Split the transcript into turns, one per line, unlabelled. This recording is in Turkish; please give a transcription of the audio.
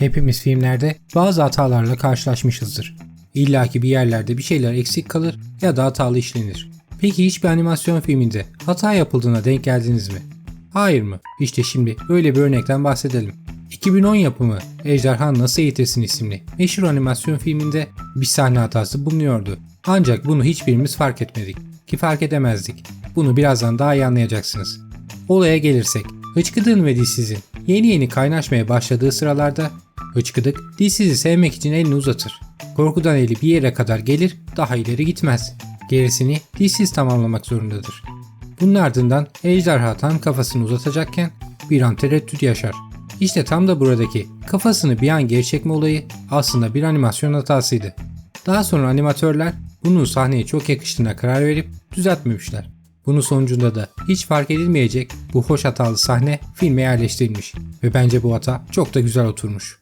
Hepimiz filmlerde bazı hatalarla karşılaşmışızdır. İlla ki bir yerlerde bir şeyler eksik kalır ya da hatalı işlenir. Peki hiçbir animasyon filminde hata yapıldığına denk geldiniz mi? Hayır mı? İşte şimdi böyle bir örnekten bahsedelim. 2010 yapımı Ejderha Nasıl Eğitirsin isimli meşhur animasyon filminde bir sahne hatası bulunuyordu. Ancak bunu hiçbirimiz fark etmedik. Ki fark edemezdik. Bunu birazdan daha iyi anlayacaksınız. Olaya gelirsek, Hıçkıdık'ın ve Dilsiz'in yeni yeni kaynaşmaya başladığı sıralarda Hıçkıdık Dilsiz'i sevmek için elini uzatır. Korkudan eli bir yere kadar gelir, daha ileri gitmez. Gerisini Dilsiz tamamlamak zorundadır. Bunun ardından ejderha tam kafasını uzatacakken bir an tereddüt yaşar. İşte tam da buradaki kafasını bir an geri çekme olayı aslında bir animasyon hatasıydı. Daha sonra animatörler bunun sahneye çok yakıştığına karar verip düzeltmemişler. Bunun sonucunda da hiç fark edilmeyecek bu hoş hatalı sahne filme yerleştirilmiş ve bence bu hata çok da güzel oturmuş.